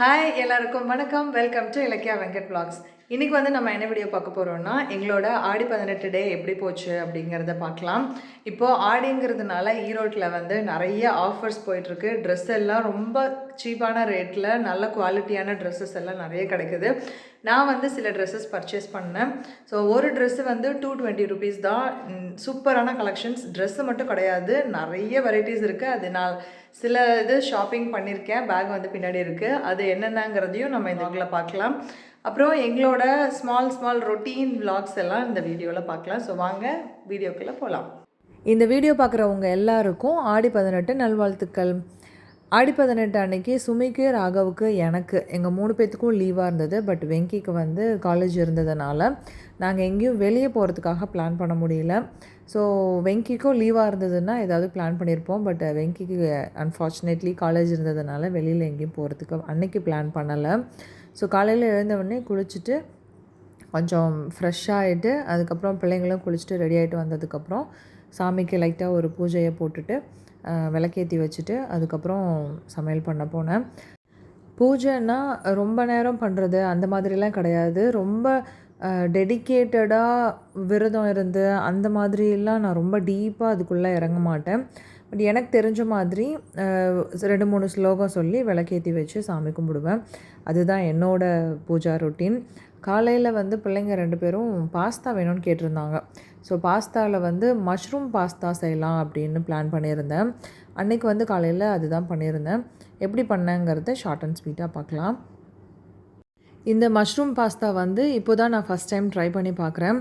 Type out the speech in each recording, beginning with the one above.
Hi எல்லாருக்கும் வணக்கம். Welcome to Ilakkiya Venkat blogs இன்றைக்கி வந்து நம்ம என்ன வீடியோ பார்க்க போகிறோம்னா எங்களோட ஆடி பதினெட்டு டே எப்படி போச்சு அப்படிங்கிறத பார்க்கலாம். இப்போது ஆடிங்கிறதுனால ஈரோட்டில் வந்து நிறைய ஆஃபர்ஸ் போயிட்டுருக்கு. ட்ரெஸ் எல்லாம் ரொம்ப சீப்பான ரேட்டில் நல்ல குவாலிட்டியான ட்ரெஸ்ஸஸ் எல்லாம் நிறைய கிடைக்குது. நான் வந்து சில ட்ரெஸ்ஸஸ் பர்ச்சேஸ் பண்ணேன். ஸோ ஒரு ட்ரெஸ்ஸு வந்து டூ டுவெண்ட்டி ருபீஸ் தான். சூப்பரான கலெக்ஷன்ஸ் ட்ரெஸ்ஸு மட்டும் கிடையாது. நிறைய வெரைட்டிஸ் இருக்குது அது நான் சில இது ஷாப்பிங் பண்ணியிருக்கேன். பேக் வந்து பின்னாடி இருக்குது அது என்னென்னங்கிறதையும் நம்ம இந்த பார்க்கலாம். அப்புறம் எங்களோட ஸ்மால் ஸ்மால் ரொட்டீன் vlogs எல்லாம் இந்த வீடியோவில் பார்க்கலாம். ஸோ வாங்க வீடியோக்குள்ளே போகலாம் இந்த வீடியோ பார்க்குறவங்க எல்லாருக்கும் ஆடி பதினெட்டு நல்வாழ்த்துக்கள். ஆடி பதினெட்டு அன்னைக்கு சுமிக்கு ராகவுக்கு எனக்கு எங்கள் மூணு பேர்த்துக்கும் லீவாக இருந்தது. பட் வெங்கிக்கு வந்து காலேஜ் இருந்ததுனால நாங்கள் எங்கேயும் வெளியே போகிறதுக்காக பிளான் பண்ண முடியல. ஸோ வெங்கிக்கும் லீவாக இருந்ததுன்னா ஏதாவது பிளான் பண்ணியிருப்போம் பட் வெங்கிக்கு அன்ஃபார்ச்சுனேட்லி காலேஜ் இருந்ததுனால வெளியில் எங்கேயும் போகிறதுக்கு அன்னைக்கு பிளான் பண்ணலை. ஸோ காலையில் எழுந்தவுடனே குளிச்சுட்டு கொஞ்சம் ஃப்ரெஷ் ஆகிட்டு அதுக்கப்புறம் பிள்ளைங்களும் குளிச்சுட்டு ரெடி ஆகிட்டு வந்ததுக்கப்புறம் சாமிக்கு லைட்டாக ஒரு பூஜையை போட்டுட்டு விளக்கேற்றி விளக்கேத்தி வச்சுட்டு அதுக்கப்புறம் சமையல் பண்ண போனேன். பூஜைன்னா ரொம்ப நேரம் பண்ணுறது அந்த மாதிரிலாம் கிடையாது. ரொம்ப டெடிக்கேட்டடாக விரதம் இருந்து அந்த மாதிரிலாம் நான் ரொம்ப டீப்பாக அதுக்குள்ளே இறங்க மாட்டேன். பட் எனக்கு தெரிஞ்ச மாதிரி ரெண்டு மூணு ஸ்லோகம் சொல்லி விளக்கேற்றி வச்சு சாமி கும்பிடுவேன். அதுதான் என்னோட பூஜா ரொட்டீன் காலையில் வந்து பிள்ளைங்க ரெண்டு பேரும் பாஸ்தா வேணும்னு கேட்டிருந்தாங்க. ஸோ பாஸ்தாவில் வந்து மஷ்ரூம் பாஸ்தா செய்யலாம் அப்படின்னு பிளான் பண்ணியிருந்தேன். அன்றைக்கி வந்து காலையில் அதுதான் பண்ணியிருந்தேன். எப்படி பண்ணேங்கிறத ஷார்ட் அண்ட் ஸ்வீட்டாக பார்க்கலாம். இந்த மஷ்ரூம் பாஸ்தா வந்து இப்போ தான் நான் ஃபஸ்ட் டைம் ட்ரை பண்ணி பார்க்குறேன்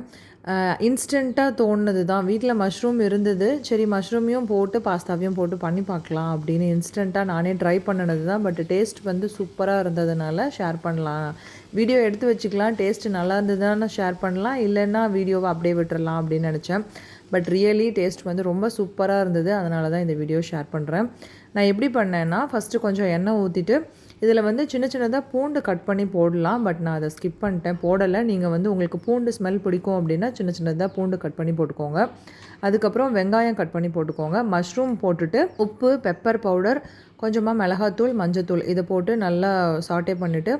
இன்ஸ்டண்ட்டாக தோணுது தான் வீட்டில் மஷ்ரூம் இருந்தது. சரி மஷ்ரூமையும் போட்டு பாஸ்தாவையும் போட்டு பண்ணி பார்க்கலாம் அப்படின்னு இன்ஸ்டண்ட்டாக நானே ட்ரை பண்ணினது தான் பட் டேஸ்ட் வந்து சூப்பராக இருந்ததுனால ஷேர் பண்ணலாம். வீடியோ எடுத்து வச்சுக்கலாம். டேஸ்ட்டு நல்லா இருந்ததுன்னா ஷேர் பண்ணலாம். இல்லைன்னா வீடியோவை அப்படியே விட்டுறலாம் அப்படின்னு நினச்சேன். பட் ரியலி டேஸ்ட் வந்து ரொம்ப சூப்பராக இருந்தது. அதனால தான் இந்த வீடியோ ஷேர் பண்ணுறேன் நான் எப்படி பண்ணேன்னா ஃபஸ்ட்டு கொஞ்சம் எண்ணெய் ஊற்றிட்டு இதில் வந்து சின்ன சின்னதாக பூண்டு கட் பண்ணி போடலாம் பட் நான் அதை ஸ்கிப் பண்ணிட்டேன் போடலை. நீங்கள் வந்து உங்களுக்கு பூண்டு ஸ்மெல் பிடிக்கும் அப்படின்னா சின்ன சின்னதாக பூண்டு கட் பண்ணி போட்டுக்கோங்க. அதுக்கப்புறம் வெங்காயம் கட் பண்ணி போட்டுக்கோங்க. மஷ்ரூம் போட்டுட்டு உப்பு பெப்பர் பவுடர் கொஞ்சமாக மிளகாத்தூள் மஞ்சத்தூள் இதை போட்டு நல்லா சாட்டே பண்ணிவிட்டு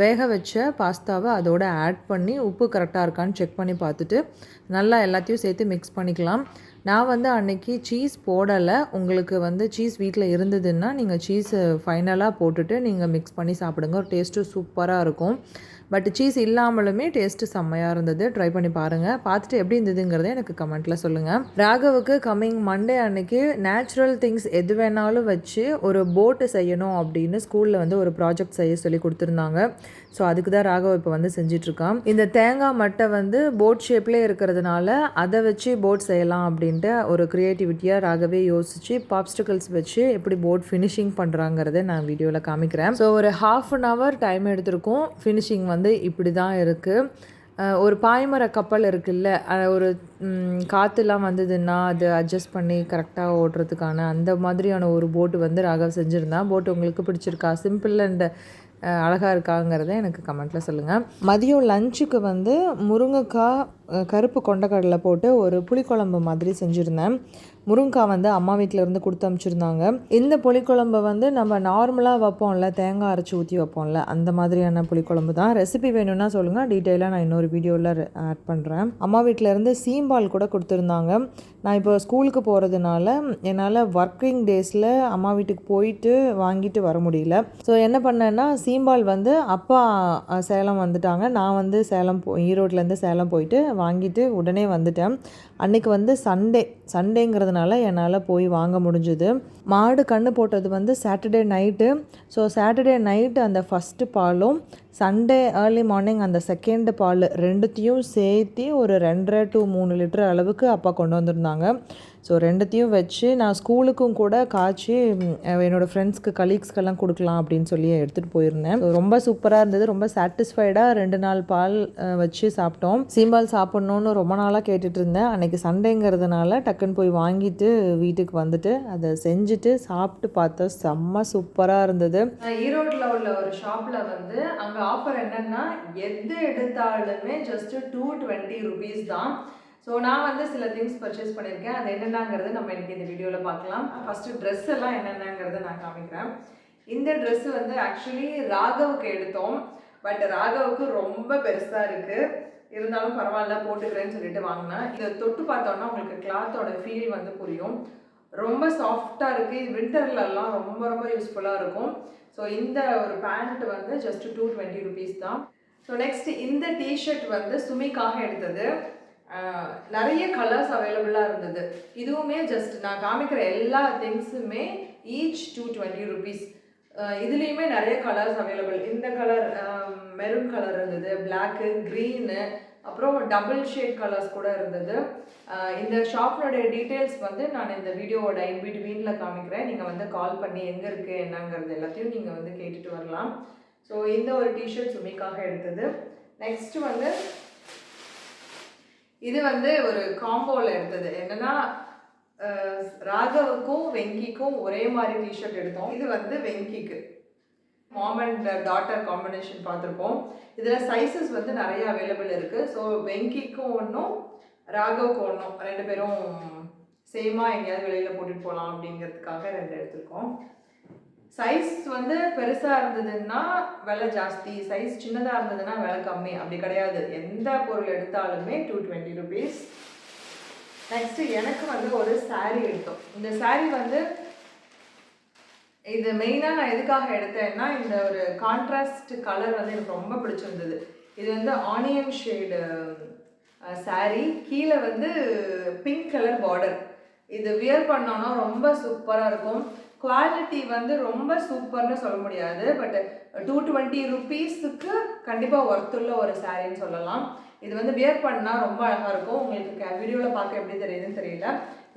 வேக வச்ச பாஸ்தாவை அதோட ஆட் பண்ணி உப்பு கரெக்டாக இருக்கான்னு செக் பண்ணி பார்த்துட்டு நல்லா எல்லாத்தையும் சேர்த்து மிக்ஸ் பண்ணிக்கலாம். நான் வந்து அன்னைக்கு சீஸ் போடலை. உங்களுக்கு வந்து சீஸ் வீட்டில் இருந்ததுன்னா நீங்கள் சீஸை ஃபைனலாக போட்டுட்டு நீங்கள் மிக்ஸ் பண்ணி சாப்பிடுங்க. டேஸ்ட்டு சூப்பராக இருக்கும். பட் சீஸ் இல்லாமலுமே டேஸ்ட்டு செம்மையாக இருந்தது. ட்ரை பண்ணி பாருங்கள் பார்த்துட்டு எப்படி இருந்ததுங்கிறத எனக்கு கமெண்ட்டில் சொல்லுங்கள் ராகவுக்கு கம்மிங் மண்டே அன்னைக்கு நேச்சுரல் திங்ஸ் எது வேணாலும் வச்சு ஒரு போட்டு செய்யணும் அப்படின்னு ஸ்கூலில் வந்து ஒரு ப்ராஜெக்ட் செய்ய சொல்லி கொடுத்துருந்தாங்க. ஸோ அதுக்கு தான் ராகவ் இப்போ வந்து செஞ்சிட்ருக்கான். இந்த தேங்காய் மட்டை வந்து போட் ஷேப்லேயே இருக்கிறதுனால அதை வச்சு போட் செய்யலாம் அப்படின்ட்டு ஒரு க்ரியேட்டிவிட்டியாக ராகவே யோசிச்சு பாப்ஸ்டிக்கல்ஸ் வச்சு எப்படி போட் ஃபினிஷிங் பண்ணுறாங்கிறத நான் வீடியோவில் காமிக்கிறேன். ஸோ ஒரு ஹாஃப் அன் ஹவர் டைம் எடுத்திருக்கும். ஃபினிஷிங் வந்து இப்படி தான் இருக்குது ஒரு பாய்மர கப்பல் இருக்குல்ல ஒரு காற்றுலாம் வந்ததுன்னா அது அட்ஜஸ்ட் பண்ணி கரெக்டாக ஓட்டுறதுக்கான அந்த மாதிரியான ஒரு போட்டு வந்து ராகவ் செஞ்சுருந்தான் போட்டு உங்களுக்கு பிடிச்சிருக்கா? சிம்பிள் அண்ட் அழகாக இருக்காங்கிறத எனக்கு கமெண்ட்டில் சொல்லுங்கள் மதியம் லஞ்சுக்கு வந்து முருங்கைக்காய் கருப்பு கொண்டக்கடலை போட்டு ஒரு புளிக்குழம்பு மாதிரி செஞ்சுருந்தேன். முருங்கைக்காய் வந்து அம்மா வீட்டில் இருந்து கொடுத்து அனுப்பிச்சிருந்தாங்க இந்த புளிக்குழம்பு வந்து நம்ம நார்மலாக வைப்போம்ல தேங்காய் அரைச்சி ஊற்றி வைப்போம்ல அந்த மாதிரியான புளிக்குழம்பு தான். ரெசிபி வேணும்னா சொல்லுங்கள் டீட்டெயிலாக நான் இன்னொரு வீடியோவில் ஆட் பண்ணுறேன் அம்மா வீட்டில் இருந்து சீம்பால் கூட கொடுத்துருந்தாங்க. நான் இப்போ ஸ்கூலுக்கு போகிறதுனால என்னால் ஒர்க்கிங் டேஸில் அம்மா வீட்டுக்கு போயிட்டு வாங்கிட்டு வர முடியல. ஸோ என்ன பண்ணேன்னா சீம்பால் வந்து அப்பா சேலம் வந்துட்டாங்க. நான் வந்து சேலம் போ ஈரோட்லேருந்து சேலம் போயிட்டு வாங்கிட்டு உடனே வந்துட்டேன். அன்றைக்கி வந்து சண்டே சண்டேங்கிறதுனால என்னால் போய் வாங்க முடிஞ்சுது. மாடு கண்ணு போட்டது வந்து Saturday night so Saturday night அந்த ஃபஸ்ட்டு பாலும் சண்டே ஏர்லி மார்னிங் அந்த செகண்ட் பால் ரெண்டுத்தையும் சேர்த்து ஒரு ரெண்டரை டு மூணு லிட்டர் அளவுக்கு அப்பா கொண்டு வந்திருந்தாங்க. ஸோ ரெண்டுத்தையும் வச்சு நான் ஸ்கூலுக்கும் கூட காய்ச்சி என்னோடய ஃப்ரெண்ட்ஸ்க்கு கலீக்ஸ்க்கெல்லாம் கொடுக்கலாம் அப்படின்னு சொல்லி எடுத்துகிட்டு போயிருந்தேன். ரொம்ப சூப்பராக இருந்தது. ரொம்ப சாட்டிஸ்ஃபைடாக ரெண்டு நாள் பால் வச்சு சாப்பிட்டோம். சீம்பால் சாப்பிட்ணுன்னு ரொம்ப நாளாக கேட்டுட்டு இருந்தேன். அன்னைக்கு சண்டேங்கிறதுனால டக்குன்னு போய் வாங்கிட்டு வீட்டுக்கு வந்துட்டு அதை செஞ்சுட்டு சாப்பிட்டு பார்த்தா செம்ம சூப்பராக இருந்தது. ஈரோட்டில் உள்ள ஒரு ஷாப்பில் வந்து அங்கே ஆஃபர் என்னென்னா எது எடுத்தாலுமே ஜஸ்ட் டூ டுவெண்ட்டி ருபீஸ் தான். ஸோ நான் வந்து சில திங்ஸ் பர்ச்சேஸ் பண்ணியிருக்கேன் அது என்னென்னங்கிறது நம்ம இன்றைக்கி இந்த வீடியோவில் பார்க்கலாம். ஃபஸ்ட்டு ட்ரெஸ் எல்லாம் என்னென்னங்கிறத நான் காமிக்கிறேன். இந்த ட்ரெஸ்ஸு வந்து ஆக்சுவலி ராகவுக்கு எடுத்தோம். பட் ராகவுக்கு ரொம்ப பெருசாக இருக்குது இருந்தாலும் பரவாயில்ல போட்டுக்கிறேன்னு சொல்லிட்டு வாங்கினேன். இதை தொட்டு பார்த்தோன்னா உங்களுக்கு கிளாத்தோட ஃபீல் வந்து புரியும். ரொம்ப சாஃப்டாக இருக்குது இது வின்டர்லலாம் ரொம்ப ரொம்ப யூஸ்ஃபுல்லாக இருக்கும். ஸோ இந்த ஒரு பேண்ட் வந்து ஜஸ்ட் டூ டுவெண்ட்டி ருபீஸ் தான். ஸோ நெக்ஸ்ட் இந்த டிஷர்ட் வந்து சுமிக்காக எடுத்தது. நிறைய கலர்ஸ் அவைலபிளாக இருந்தது. இதுவுமே ஜஸ்ட் நான் காமிக்கிற எல்லா திங்ஸுமே ஈச் டூ டுவெண்ட்டி ருபீஸ் இதுலேயுமே நிறைய கலர்ஸ் அவைலபிள் இந்த கலர் மெரூன் கலர் இருந்தது பிளாக்கு க்ரீனு அப்புறம் டபுள் ஷேட் கலர்ஸ் கூட இருந்தது. இந்த ஷாப்னுடைய டீட்டெயில்ஸ் வந்து நான் இந்த வீடியோவோட இன்பிட்வீனில் காமிக்கிறேன். நீங்கள் வந்து கால் பண்ணி எங்கே இருக்குது என்னங்கிறது எல்லாத்தையும் நீங்கள் வந்து கேட்டுட்டு வரலாம். ஸோ இந்த ஒரு டிஷர்ட் சுமிக்காக எடுத்தது. நெக்ஸ்ட் வந்து இது வந்து ஒரு காம்போவில் எடுத்தது. என்னன்னா ராகவுக்கும் வெங்கிக்கும் ஒரே மாதிரி டிஷர்ட் எடுத்தோம். இது வந்து வெங்கிக்கு. மாம் அண்ட் டாட்டர் காம்பினேஷன் பார்த்துருப்போம் இதில் சைஸஸ் வந்து நிறைய அவைலபிள் இருக்குது ஸோ வெங்கிக்கும் ஒன்றும் ராகவுக்கு ஒன்றும் ரெண்டு பேரும் சேமாக எங்கேயாவது வெளியில் போட்டுட்டு போகலாம் அப்படிங்கிறதுக்காக ரெண்டு எடுத்திருக்கோம். சைஸ் வந்து பெருசாக இருந்ததுன்னா விலை ஜாஸ்தி. சைஸ் சின்னதாக இருந்ததுன்னா விலை கம்மி. அப்படி கிடையாது. எந்த பொருள் எடுத்தாலுமே டூ டுவெண்ட்டி ருபீஸ் நெக்ஸ்ட்டு எனக்கு வந்து ஒரு சாரீ எடுத்தோம். இந்த சாரீ வந்து இது மெயினாக நான் எதுக்காக எடுத்தேன்னா இந்த ஒரு கான்ட்ராஸ்ட் கலர் வந்து எனக்கு ரொம்ப பிடிச்சிருந்தது. இது வந்து ஆனியன் ஷேடு சாரீ கீழே வந்து பிங்க் கலர் பார்டர் இது வியர் பண்ணோன்னா ரொம்ப சூப்பராக இருக்கும். குவாலிட்டி வந்து ரொம்ப சூப்பர்னு சொல்ல முடியாது பட் டூ டுவெண்ட்டி ருபீஸுக்கு கண்டிப்பாக ஒர்த்துள்ள ஒரு சாரின்னு சொல்லலாம். இது வந்து வியர் பண்ணால் ரொம்ப அழகாக இருக்கும். உங்களுக்கு வீடியோவில் பார்க்க எப்படி தெரியுதுன்னு தெரியல.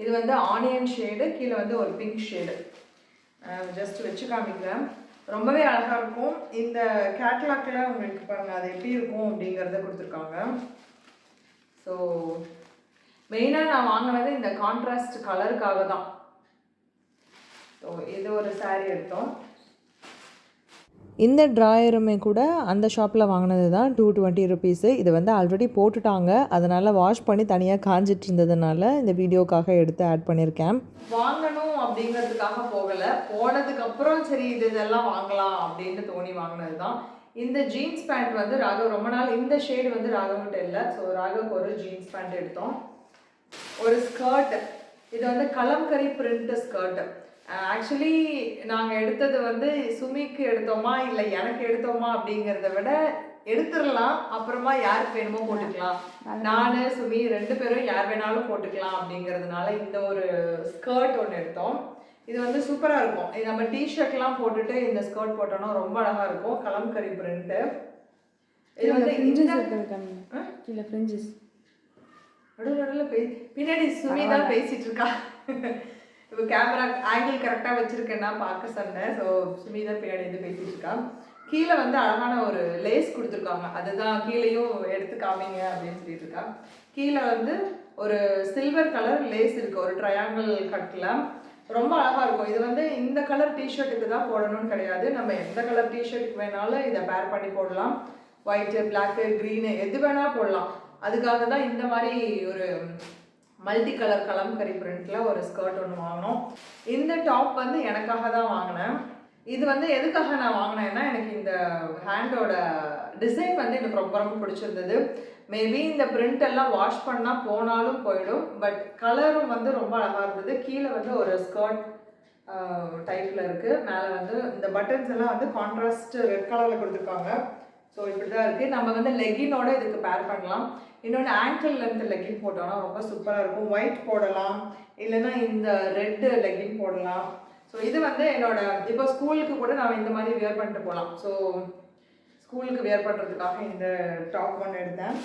இது வந்து ஆனியன் ஷேடு கீழே வந்து ஒரு பிங்க் ஷேடு ஜஸ்ட் வச்சு காமிக்கிறேன். ரொம்பவே அழகாக இருக்கும். இந்த கேட்லாக்ல உங்களுக்கு பாருங்கள் அது எப்படி இருக்கும் அப்படிங்கிறத கொடுத்துருக்காங்க. ஸோ மெயினாக நான் வாங்கினது இந்த கான்ட்ராஸ்ட் கலருக்காக தான். ஸோ இது ஒரு saree எடுத்தோம். இந்த ட்ராயருமே கூட அந்த ஷாப்பில் வாங்கினது தான் டூ டுவெண்ட்டி ருபீஸு இது வந்து ஆல்ரெடி போட்டுட்டாங்க. அதனால் வாஷ் பண்ணி தனியாக காஞ்சிட்டு இருந்ததுனால இந்த வீடியோக்காக எடுத்து ஆட் பண்ணியிருக்கேன் வாங்கணும் அப்படிங்கிறதுக்காக போகலை. போனதுக்கு அப்புறம் சரி இது இதெல்லாம் வாங்கலாம் அப்படின்னு தோணி வாங்கினது தான் இந்த ஜீன்ஸ் பேண்ட் வந்து ராகவ் ரொம்ப நாள் இந்த ஷேடு வந்து ராகவ்கிட்ட இல்லை. ஸோ ராகவுக்கு ஒரு ஜீன்ஸ் பேண்ட் எடுத்தோம். ஒரு ஸ்கர்ட் இது வந்து கலம்கரி பிரிண்ட் ஸ்கர்ட் ஆக்சுவலி நாங்கள் எடுத்தது வந்து சுமிக்கு எடுத்தோமா இல்லை எனக்கு எடுத்தோமா அப்படிங்கிறத விட எடுத்துடலாம் அப்புறமா யாருக்கு வேணுமோ போட்டுக்கலாம். நான் சுமி ரெண்டு பேரும் யார் வேணாலும் போட்டுக்கலாம் அப்படிங்கிறதுனால இந்த ஒரு ஸ்கர்ட் ஒன்று எடுத்தோம். இது வந்து சூப்பராக இருக்கும். இது நம்ம டிஷர்ட்லாம் போட்டுட்டு இந்த ஸ்கர்ட் போட்டோம்னா ரொம்ப அழகாக இருக்கும். கலம்கரி பிரிண்ட்டு இது வந்து? கீழே ஃப்ரிஞ்சஸ் நடுவில் பின்னாடி சுமி தான் பேசிட்டு இருக்கா. இப்போ கேமரா ஆங்கிள் கரெக்டாக வச்சிருக்கேன்னா பார்க்க சொன்னேன். ஸோ சுமிதா பின்னாடி பேசிட்டு இருக்கா. கீழே வந்து அழகான ஒரு லேஸ் கொடுத்துருக்காங்க. அதுதான் கீழேயும் எடுத்து காமிங்க அப்படின்னு சொல்லிட்டு இருக்கா. கீழே வந்து ஒரு சில்வர் கலர் லேஸ் இருக்கு. ஒரு ட்ரையாங்கிள் கட்டில் ரொம்ப அழகாக இருக்கும். இது வந்து இந்த கலர் டிஷர்ட்டுக்கு தான் போடணும்னு கிடையாது. நம்ம எந்த கலர் டிஷர்ட்டுக்கு வேணாலும் இதை பேர் பண்ணி போடலாம். ஒயிட்டு பிளாக்கு க்ரீனு எது வேணாலும் போடலாம். அதுக்காக தான் இந்த மாதிரி ஒரு மல்டி கலர் கலம்கரி பிரிண்ட்டில் ஒரு ஸ்கர்ட் ஒன்று வாங்கினோம். இந்த டாப் வந்து எனக்காக தான் வாங்கினேன். இது வந்து எதுக்காக நான் வாங்கினேன்னா எனக்கு இந்த ஹேண்டோட டிசைன் வந்து எனக்கு ரொம்ப ரொம்ப பிடிச்சிருந்தது. மேபி இந்த பிரிண்ட் எல்லாம் வாஷ் பண்ணால் போனாலும் போயிடும் பட் கலரும் வந்து ரொம்ப அழகாக இருந்தது. கீழே வந்து ஒரு ஸ்கர்ட் டைப்பில் இருக்குது மேலே வந்து இந்த பட்டன்ஸ் எல்லாம் வந்து கான்ட்ராஸ்ட் ரெட் கலரில் கொடுத்துருக்காங்க. ஸோ இப்படி தான் இருக்குது நம்ம வந்து லெகினோட இதுக்கு பேர் பண்ணலாம். இன்னொன்று ஆங்கிள் லென்த் லெகின் போட்டோம்னா ரொம்ப சூப்பராக இருக்கும். ஒயிட் போடலாம். இல்லைன்னா இந்த ரெட்டு லெகின் போடலாம். ஸோ இது வந்து என்னோட இப்போ ஸ்கூலுக்கு கூட நான் இந்த மாதிரி வியர் பண்ணிட்டு போகலாம். ஸோ ஸ்கூலுக்கு வியர் பண்ணுறதுக்காக இந்த டாப் ஒன்று எடுத்தேன்.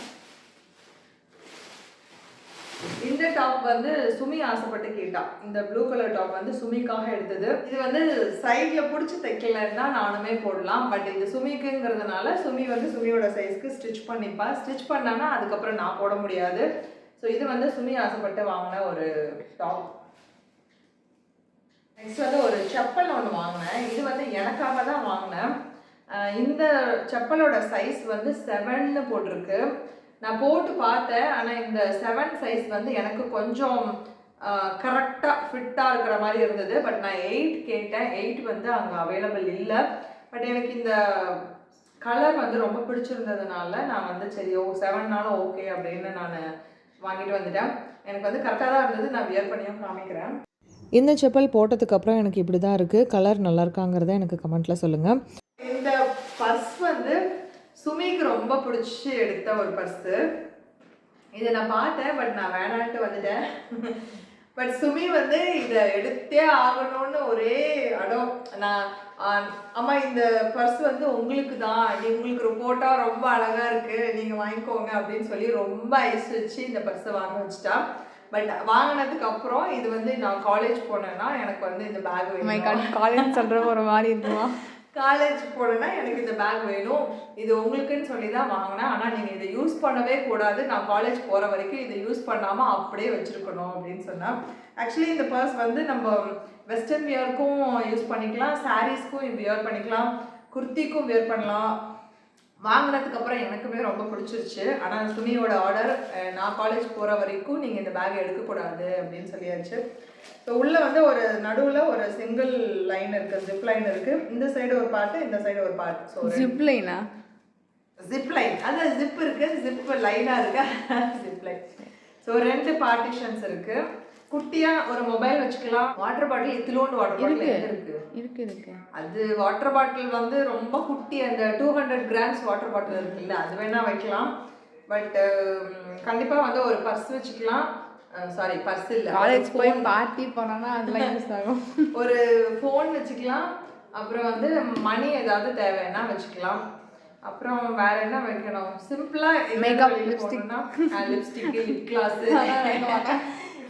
இந்த டாப் வந்து சுமி ஆசைப்பட்டு கேட்டா. இந்த ப்ளூ கலர் டாப் வந்து சுமிக்காக எடுத்தது. இது வந்து சைடில் பிடிச்சி தைக்கலன்னா நானுமே போடலாம். பட் இது சுமிக்குங்கிறதுனால சுமி வந்து சுமியோட சைஸ்க்கு ஸ்டிச் பண்ணிப்பா. ஸ்டிச் பண்ணானா அதுக்கப்புறம் நான் போட முடியாது. ஸோ இது வந்து சுமி ஆசைப்பட்டு வாங்கின ஒரு டாப். நெக்ஸ்ட் வந்து ஒரு செப்பல் ஒன்று வாங்கினேன். இது வந்து எனக்காக தான் வாங்கினேன். இந்த செப்பலோட சைஸ் வந்து செவன்னு போட்டிருக்கு. நான் போட்டு பார்த்தேன் ஆனால் இந்த செவன் சைஸ் வந்து எனக்கு கொஞ்சம் கரெக்டாக ஃபிட்டாக இருக்கிற மாதிரி இருந்தது. பட் நான் எயிட் கேட்டேன். எயிட் வந்து அங்கே அவைலபிள் இல்லை. பட் எனக்கு இந்த கலர் வந்து ரொம்ப பிடிச்சிருந்ததுனால நான் வந்து சரி ஓ செவன்னாலும் ஓகே அப்படின்னு நான் வாங்கிட்டு வந்துட்டேன். எனக்கு வந்து கரெக்டாக தான் இருந்தது. நான் வியர் பண்ணியும் காமிக்கிறேன். இந்த செப்பல் போட்டதுக்கப்புறம் எனக்கு இப்படி தான் இருக்குது கலர் நல்லா இருக்காங்கிறத எனக்கு கமெண்ட்டில் சொல்லுங்கள் சுமிக்கு ரொம்ப பிடிச்சி எடுத்த ஒரு பர்ஸு. இதை நான் பார்த்தேன் பட் நான் வேணான்ட்டு வந்துட்டேன். பட் சுமி வந்து இதை எடுத்தே ஆகணும்னு ஒரே அடம். நான் அம்மா இந்த பர்ஸ் வந்து உங்களுக்கு தான். நீ உங்களுக்கு போட்டா ரொம்ப அழகா இருக்கு. நீங்க வாங்கிக்கோங்க அப்படின்னு சொல்லி ரொம்ப ஐஸ் வச்சு இந்த பர்ஸை வாங்க வச்சுட்டா. பட் வாங்கினதுக்கு அப்புறம் இது வந்து நான் காலேஜ் போனேன்னா எனக்கு வந்து இந்த பேக் காட் காலேஜ் சொல்கிற ஒரு மாதிரி இருக்குமா? காலேஜ் போனேன்னா எனக்கு இந்த பேக் வேணும். இது உங்களுக்குன்னு சொல்லி தான் வாங்கினேன். ஆனால் நீங்கள் இதை யூஸ் பண்ணவே கூடாது. நான் காலேஜ் போகிற வரைக்கும் இதை யூஸ் பண்ணாமல் அப்படியே வச்சுருக்கணும் அப்படின்னு சொன்னேன் ஆக்சுவலி இந்த பர்ஸ் வந்து நம்ம வெஸ்டர்ன் வியர்க்கும் யூஸ் பண்ணிக்கலாம். சாரீஸ்க்கும் வியர் பண்ணிக்கலாம். குர்த்திக்கும் வியர் பண்ணலாம். வாங்கினதுக்கப்புறம் எனக்குமே ரொம்ப பிடிச்சிருச்சு. ஆனால் சுமியோட ஆர்டர் நான் காலேஜ் போகிற வரைக்கும் நீங்கள் இந்த பேக் எடுக்கக்கூடாது அப்படின்னு சொல்லியாச்சு. ஸோ உள்ளே வந்து ஒரு நடுவில் ஒரு சிங்கிள் லைன் இருக்குது ஜிப் லைன் இருக்குது இந்த சைடு ஒரு பார்ட்டு இந்த சைடு ஒரு பார்ட் ஸோ ஜிப் லைனா ஜிப் லைன் அதான் ஜிப் இருக்கு ஜிப் லைனாக இருக்கு. ஜிப் லைன் ஸோ ரெண்டு பார்ட்டிஷன்ஸ் இருக்கு. குட்டியா ஒரு மொபைல் வச்சுக்கலாம். வாட்டர் பாட்டில் இத்திலோண்டு வாட்டர் பாட்டில் இருக்கு. இருக்கு? இருக்கு அது வாட்டர் பாட்டில் வந்து ரொம்ப குட்டி அந்த two hundred grams water bottle இருக்குல்ல அது வேணா வைக்கலாம். பட் கண்டிப்பாக வந்து ஒரு பர்ஸ் வச்சுக்கலாம். சாரி பர்ஸ் இல்லை. காலேஜ் போய் பார்ட்டி போனோம்னா அதெல்லாம் யூஸ் ஆகும். ஒரு ஃபோன் வச்சுக்கலாம். அப்புறம் வந்து மணி ஏதாவது தேவைன்னா வச்சுக்கலாம். அப்புறம் வேற என்ன வைக்கணும்? சிம்பிளா Makeup, lipstick lipstick lip gloss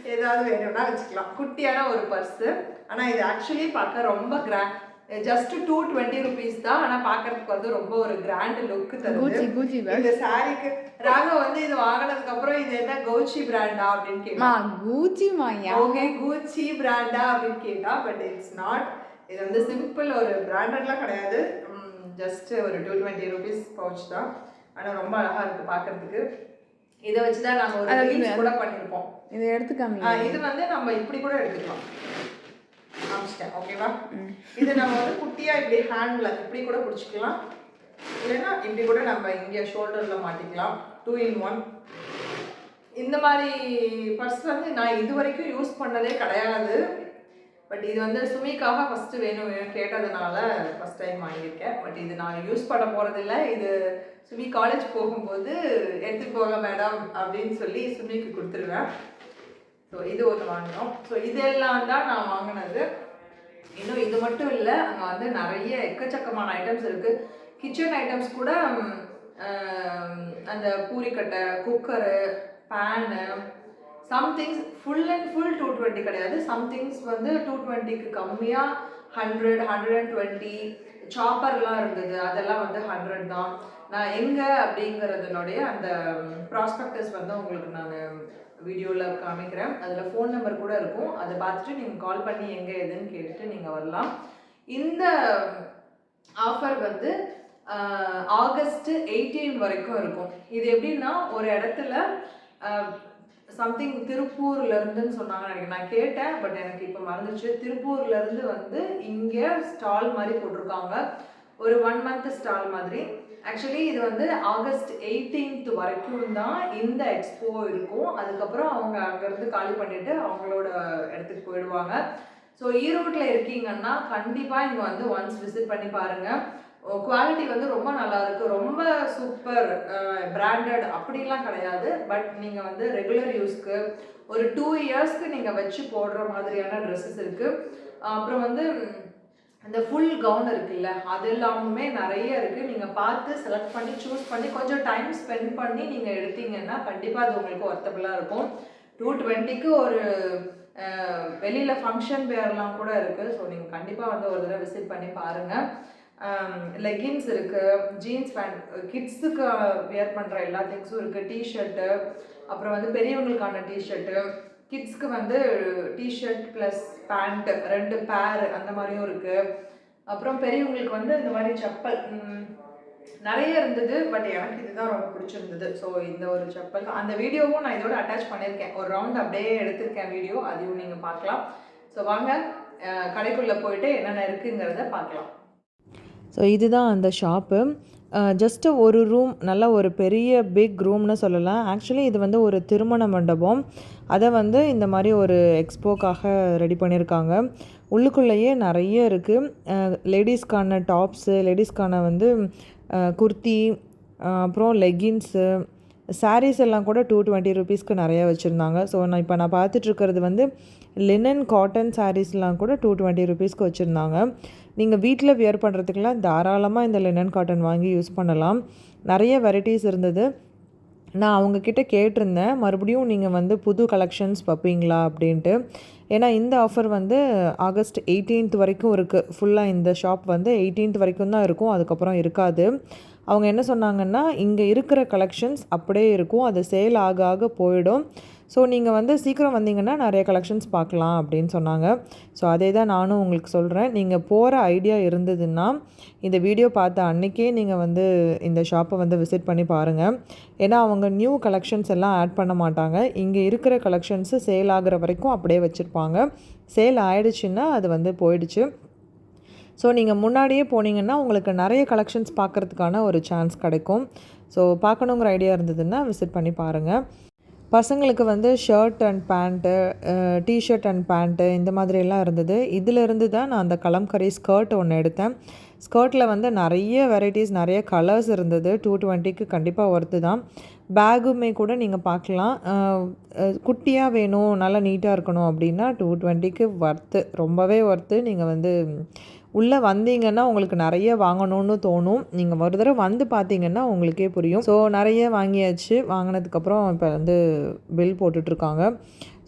ஏதாவது வேணும்னா வச்சுக்கலாம். குட்டியான ஒரு பர்ஸ் ஆனா இது ஆக்சுவலி பார்க்க ரொம்ப grand just two twenty rupees தான். ஆனா பார்க்கறதுக்கு வந்து ரொம்ப ஒரு கிராண்ட் லுக் தருது. கூச்சி கூச்சி இந்த சாரிக்கு ராக வந்து இது வாங்கினதுக்கு அப்புறம் இது என்ன கௌச்சி பிராண்டா அப்படின்னு கேட்டா மா கூச்சிமா யா? ஓகே கூச்சி பிராண்டா அப்படின்னு கேட்டா பட் இட்ஸ் நாட் இது வந்து சிம்பிள் ஒரு பிராண்டட்லாம் கிடையாது. ஜஸ்ட் ஒரு டூ டுவெண்ட்டி ருபீஸ் பவுச் தான். ஆனால் ரொம்ப அழகா இருக்கு பார்க்கறதுக்கு இதை வச்சு தான் நாங்கள் ஒரு கூட பண்ணியிருப்போம். இதை எடுத்துக்காமி இது வந்து நம்ம இப்படி கூட எடுத்துக்கலாம். காமிச்சிட்டேன் ஓகேவா இது நம்ம வந்து குட்டியா இப்படி ஹேண்ட்ல இப்படி கூட பிடிச்சிக்கலாம் இல்லைன்னா இப்படி கூட நம்ம இங்கே ஷோல்டர்ல மாட்டிக்கலாம். டூ இன் ஒன் இந்த மாதிரி பர்ஸ் வந்து நான் இது வரைக்கும் யூஸ் பண்ணதே கிடையாது. பட் இது வந்து சுமிக்காக ஃபஸ்ட்டு வேணும் வேணும் கேட்டதுனால ஃபஸ்ட் டைம் வாங்கியிருக்கேன். பட் இது நான் யூஸ் பண்ண போகிறதில்ல இது சுமி காலேஜ் போகும்போது எடுத்துகிட்டு போக மேடம் அப்படின்னு சொல்லி சுமிக்கு கொடுத்துருவேன். ஸோ இது ஒன்று வாங்கினோம். ஸோ இதெல்லாம் தான் நான் வாங்கினது. இன்னும் இது மட்டும் இல்லை அங்கே வந்து நிறைய எக்கச்சக்கமான ஐட்டம்ஸ் இருக்குது கிச்சன் ஐட்டம்ஸ் கூட அந்த பூரிக்கட்டை cooker pan somethings full and full two twenty கிடையாது. சம்திங்ஸ் வந்து டூ டுவெண்ட்டிக்கு கம்மியாக ஹண்ட்ரட் ஹண்ட்ரட் அண்ட் டுவெண்ட்டி சாப்பர்லாம் இருந்தது. அதெல்லாம் வந்து ஹண்ட்ரட் தான். நான் எங்கே அப்படிங்கிறதுனுடைய அந்த ப்ராஸ்பெக்டஸ் வந்து உங்களுக்கு நான் வீடியோவில் காமிக்கிறேன். அதில் ஃபோன் நம்பர் கூட இருக்கும். அதை பார்த்துட்டு நீங்கள் கால் பண்ணி எங்கே எதுன்னு கேட்டுட்டு நீங்கள் வரலாம். இந்த ஆஃபர் வந்து ஆகஸ்ட் எயிட்டீன் வரைக்கும் இருக்கும். இது எப்படின்னா ஒரு இடத்துல சம்திங் திருப்பூர்லேருந்துன்னு சொன்னாங்க நினைக்கிறேன். நான் கேட்டேன் பட் எனக்கு இப்போ மறந்துச்சு. திருப்பூர்லேருந்து வந்து இங்கே ஸ்டால் மாதிரி போட்டிருக்காங்க. ஒரு ஒன் மந்த் ஸ்டால் மாதிரி. ஆக்சுவலி இது வந்து ஆகஸ்ட் 18th வரைக்கும் தான் இந்த எக்ஸ்போ இருக்கும். அதுக்கப்புறம் அவங்க அங்கேருந்து காலி பண்ணிட்டு அவங்களோட இடத்துக்கு போயிடுவாங்க. ஸோ ஈரோட்டில் இருக்கீங்கன்னா கண்டிப்பாக இங்கே வந்து ஒன்ஸ் விசிட் பண்ணி பாருங்கள் குவாலிட்டி oh, வந்து ரொம்ப நல்லா இருக்கு. ரொம்ப சூப்பர் பிராண்டட் அப்படிலாம் கிடையாது. பட் நீங்கள் வந்து ரெகுலர் யூஸ்க்கு ஒரு டூ இயர்ஸ்க்கு நீங்கள் வச்சு போடுற மாதிரியான ட்ரெஸ்ஸஸ் இருக்குது அப்புறம் வந்து அந்த ஃபுல் கவுன் இருக்குல்ல அது எல்லாமுமே நிறைய இருக்குது நீங்கள் பார்த்து செலக்ட் பண்ணி சூஸ் பண்ணி கொஞ்சம் டைம் ஸ்பெண்ட் பண்ணி நீங்கள் எடுத்தீங்கன்னா கண்டிப்பாக அது உங்களுக்கு ஒர்த்தபுளா இருக்கும். டூ டுவெண்ட்டிக்கு ஒரு வெளியில் ஃபங்க்ஷன் வேர்லாம் கூட இருக்குது ஸோ நீங்கள் கண்டிப்பாக வந்து ஒரு தடவை விசிட் பண்ணி பாருங்கள் லெகின்ஸ் இருக்குது ஜீன்ஸ் பேண்ட் கிட்ஸுக்கு வியர் பண்ணுற எல்லா திங்ஸும் இருக்குது டிஷர்ட்டு அப்புறம் வந்து பெரியவங்களுக்கான டிஷர்ட்டு கிட்ஸ்க்கு வந்து டிஷர்ட் ப்ளஸ் பேண்ட்டு ரெண்டு பேர் அந்த மாதிரியும் இருக்குது அப்புறம் பெரியவங்களுக்கு வந்து இந்த மாதிரி செப்பல் நிறைய இருந்தது பட் எனக்கு இதுதான் ரொம்ப பிடிச்சிருந்தது. ஸோ இந்த ஒரு செப்பல் அந்த வீடியோவும் நான் இதோட அட்டாச் பண்ணியிருக்கேன். ஒரு ரவுண்ட் அப்படியே எடுத்திருக்கேன் வீடியோ அதையும் நீங்கள் பார்க்கலாம். ஸோ வாங்க கடைக்குள்ளே போயிட்டு என்னென்ன இருக்குங்கிறத பார்க்கலாம். ஸோ இதுதான் அந்த ஷாப்பு ஜஸ்ட்டு ஒரு ரூம் நல்ல ஒரு பெரிய பிக் ரூம்னு சொல்லலாம். ஆக்சுவலி இது வந்து ஒரு திருமண மண்டபம். அதை வந்து இந்த மாதிரி ஒரு எக்ஸ்போக்காக ரெடி பண்ணியிருக்காங்க உள்ளுக்குள்ளேயே நிறைய இருக்குது லேடிஸ்க்கான டாப்ஸு லேடிஸ்க்கான வந்து குர்த்தி அப்புறம் லெகின்ஸு சாரீஸ் எல்லாம் கூட டூ டுவெண்ட்டி ருபீஸ்க்கு நிறைய வச்சுருந்தாங்க. ஸோ நான் இப்போ நான் பார்த்துட்ருக்கிறது வந்து லினன் காட்டன் சாரீஸ்லாம் கூட டூ டுவெண்ட்டி ருபீஸ்க்கு வச்சுருந்தாங்க. நீங்கள் வீட்டில் வியர் பண்ணுறதுக்கெல்லாம் தாராளமாக இந்த லினன் காட்டன் வாங்கி யூஸ் பண்ணலாம். நிறைய வெரைட்டிஸ் இருந்தது. நான் அவங்கக்கிட்ட கேட்டிருந்தேன். மறுபடியும் நீங்கள் வந்து புது கலெக்ஷன்ஸ் பார்ப்பீங்களா அப்படின்ட்டு. ஏன்னா இந்த ஆஃபர் வந்து ஆகஸ்ட் 18th வரைக்கும் இருக்குது ஃபுல்லாக இந்த ஷாப் வந்து 18th வரைக்கும் தான் இருக்கும். அதுக்கப்புறம் இருக்காது. அவங்க என்ன சொன்னாங்கன்னா இங்கே இருக்கிற கலெக்ஷன்ஸ் அப்படியே இருக்கும். அது சேல் ஆக ஆக போயிடும். ஸோ நீங்கள் வந்து சீக்கிரம் வந்தீங்கன்னா நிறைய கலெக்ஷன்ஸ் பார்க்கலாம் அப்படின்னு சொன்னாங்க. ஸோ அதே தான் நானும் உங்களுக்கு சொல்கிறேன் நீங்கள் போகிற ஐடியா இருந்ததுன்னா இந்த வீடியோ பார்த்த அன்னைக்கே நீங்கள் வந்து இந்த ஷாப்பை வந்து விசிட் பண்ணி பாருங்கள் ஏன்னா அவங்க நியூ கலெக்ஷன்ஸ் எல்லாம் ஆட் பண்ண மாட்டாங்க. இங்கே இருக்கிற கலெக்ஷன்ஸு சேல் ஆகிற வரைக்கும் அப்படியே வச்சுருப்பாங்க. சேல் ஆகிடுச்சின்னா அது வந்து போயிடுச்சு. ஸோ நீங்கள் முன்னாடியே போனீங்கன்னா உங்களுக்கு நிறைய கலெக்ஷன்ஸ் பார்க்குறதுக்கான ஒரு சான்ஸ் கிடைக்கும். ஸோ பார்க்கணுங்கிற ஐடியா இருந்ததுன்னா விசிட் பண்ணி பாருங்கள் பசங்களுக்கு வந்து shirt and pant T shirt and pant இந்த மாதிரியெல்லாம் இருந்தது. இதிலிருந்து தான் நான் அந்த கலம்கரி ஸ்கர்ட் ஒன்று எடுத்தேன். ஸ்கர்ட்டில் வந்து நிறைய வெரைட்டிஸ் நிறைய கலர்ஸ் இருந்தது. டூ டுவெண்ட்டிக்கு கண்டிப்பாக ஒர்த்து தான். பேகுமே கூட நீங்கள் பார்க்கலாம். குட்டியாக வேணும் நல்லா நீட்டாக இருக்கணும் அப்படின்னா டூ டுவெண்ட்டிக்கு ஒர்த்து ரொம்பவே ஒர்த்து நீங்கள் வந்து உள்ளே வந்தீங்கன்னா உங்களுக்கு நிறைய வாங்கணும்னு தோணும். நீங்கள் ஒரு தடவை வந்து பார்த்தீங்கன்னா உங்களுக்கே புரியும். ஸோ நிறைய வாங்கியாச்சு. வாங்கினதுக்கப்புறம் இப்போ வந்து பில் போட்டுட்ருக்காங்க.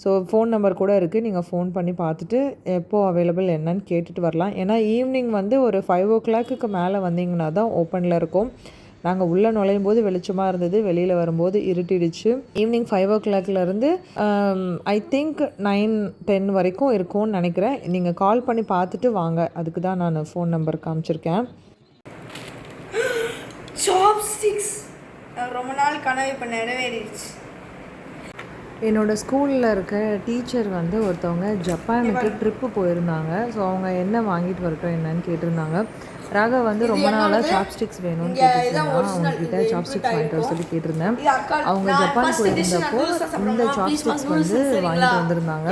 ஸோ ஃபோன் நம்பர் கூட இருக்குது நீங்கள் ஃபோன் பண்ணி பார்த்துட்டு எப்போது அவைலபிள் என்னன்னு கேட்டுட்டு வரலாம். ஏன்னா ஈவினிங் வந்து ஒரு ஃபைவ் ஓ கிளாக்குக்கு மேலே வந்தீங்கன்னா தான் ஓப்பனில் இருக்கும். நாங்கள் உள்ளே நுழையும் போது வெளிச்சமாக இருந்தது. வெளியில் வரும்போது இருட்டிடுச்சு. ஈவினிங் ஃபைவ் ஓ கிளாக்லேருந்து ஐ திங்க் நைன் டென் வரைக்கும் இருக்கும்னு நினைக்கிறேன். நீங்கள் கால் பண்ணி பார்த்துட்டு வாங்க. அதுக்கு தான் நான் ஃபோன் நம்பர் காமிச்சிருக்கேன். சாப்ஸ்டிக்ஸ் ரொம்ப நாள் கனவு இப்போ நிறைவேறிடுச்சு. என்னோடய ஸ்கூலில் இருக்க டீச்சர் வந்து ஒருத்தவங்க ஜப்பானுக்கு ட்ரிப்பு போயிருந்தாங்க. ஸோ அவங்க என்ன வாங்கிட்டு வரட்டும் என்னன்னு கேட்டிருந்தாங்க. ராகவ் வந்து ரொம்ப நாளாக சாப்ஸ்டிக்ஸ் வேணும்னு கேட்டுருந்தாங்க அவங்க கிட்ட சாப்ஸ்டிக்ஸ் வாங்கிட்டு வர சொல்லி கேட்டிருந்தேன். அவங்க ஜப்பான் போயிருந்தப்போ இந்த சாப்ஸ்டிக்ஸ் வந்து வாங்கிட்டு வந்திருந்தாங்க.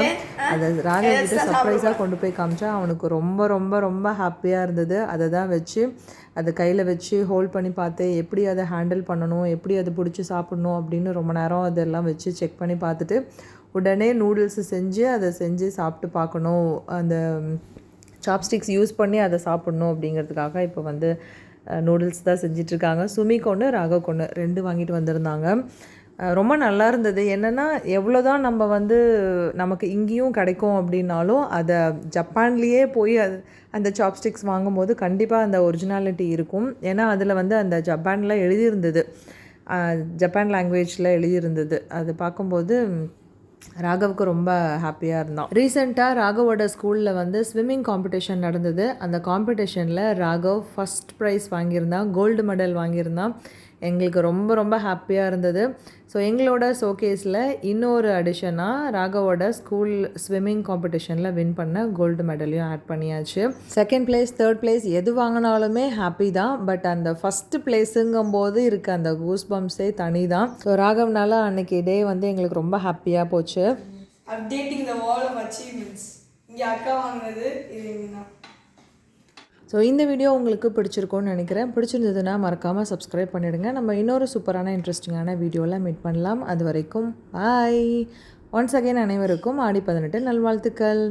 அதை ராகவ் கிட்ட சர்ப்ரைஸாக கொண்டு போய் காமிச்சா அவனுக்கு ரொம்ப ரொம்ப ரொம்ப ஹாப்பியாக இருந்தது. அதை தான் வச்சு அதை கையில் வச்சு ஹோல்ட் பண்ணி பார்த்து எப்படி அதை ஹேண்டில் பண்ணணும் எப்படி அதை பிடிச்சி சாப்பிடணும் அப்படின்னு ரொம்ப நேரம் அதெல்லாம் வச்சு செக் பண்ணி பார்த்துட்டு உடனே நூடுல்ஸ் செஞ்சு அதை செஞ்சு சாப்பிட்டு பார்க்கணும். அந்த சாப்ஸ்டிக்ஸ் யூஸ் பண்ணி அதை சாப்பிட்ணும் அப்படிங்கிறதுக்காக இப்போ வந்து நூடுல்ஸ் தான் செஞ்சிட்ருக்காங்க. சுமி ஒன்று ராகவ் ஒன்று ரெண்டு வாங்கிட்டு வந்திருந்தாங்க. ரொம்ப நல்லா இருந்தது. என்னென்னா எவ்வளோ தான் நம்ம வந்து நமக்கு இங்கேயும் கிடைக்கும் அப்படின்னாலும் அதை ஜப்பான்லேயே போய் அது அந்த சாப்ஸ்டிக்ஸ் வாங்கும்போது கண்டிப்பாக அந்த ஒரிஜினாலிட்டி இருக்கும். ஏன்னா அதில் வந்து அந்த ஜப்பானில் எழுதியிருந்தது. ஜப்பான் லாங்குவேஜில் எழுதியிருந்தது. அது பார்க்கும்போது ராகவுக்கு ரொம்ப ஹாப்பியாக இருந்தான். ரீசெண்டாக ராகவோட ஸ்கூலில் வந்து ஸ்விம்மிங் காம்படிஷன் நடந்தது. அந்த காம்படிஷனில் ராகவ் ஃபஸ்ட் ப்ரைஸ் வாங்கியிருந்தான். கோல்டு மெடல் வாங்கியிருந்தான். எங்களுக்கு ரொம்ப ரொம்ப ஹாப்பியாக இருந்தது. ஸோ எங்களோட ஷோகேஸில் இன்னொரு அடிஷனாக ராகவோட ஸ்கூல் ஸ்விம்மிங் காம்படிஷனில் வின் பண்ண கோல்டு மெடலையும் ஆட் பண்ணியாச்சு. செகண்ட் பிளேஸ் தேர்ட் பிளேஸ் எது வாங்கினாலுமே ஹாப்பி தான். பட் அந்த ஃபஸ்ட்டு பிளேஸுங்கும்போது இருக்க அந்த கூஸ் பம்ப்ஸே தனி தான் ஸோ ராகவ்னால அன்னைக்கு டே வந்து எங்களுக்கு ரொம்ப ஹாப்பியாக போச்சு. Updating the wall of achievements இங்கே அக்கா வாங்கினது இது ஸோ இந்த வீடியோ உங்களுக்கு பிடிச்சிருக்கும்னு நினைக்கிறேன். பிடிச்சிருந்ததுன்னா மறக்காமல் சப்ஸ்கிரைப் பண்ணிவிடுங்க நம்ம இன்னொரு சூப்பரான இன்ட்ரெஸ்டிங்கான வீடியோவில் மீட் பண்ணலாம். அது வரைக்கும் பாய் ஒன்ஸ் அகைன் அனைவருக்கும் ஆடி பதினெட்டு நல்வாழ்த்துக்கள்.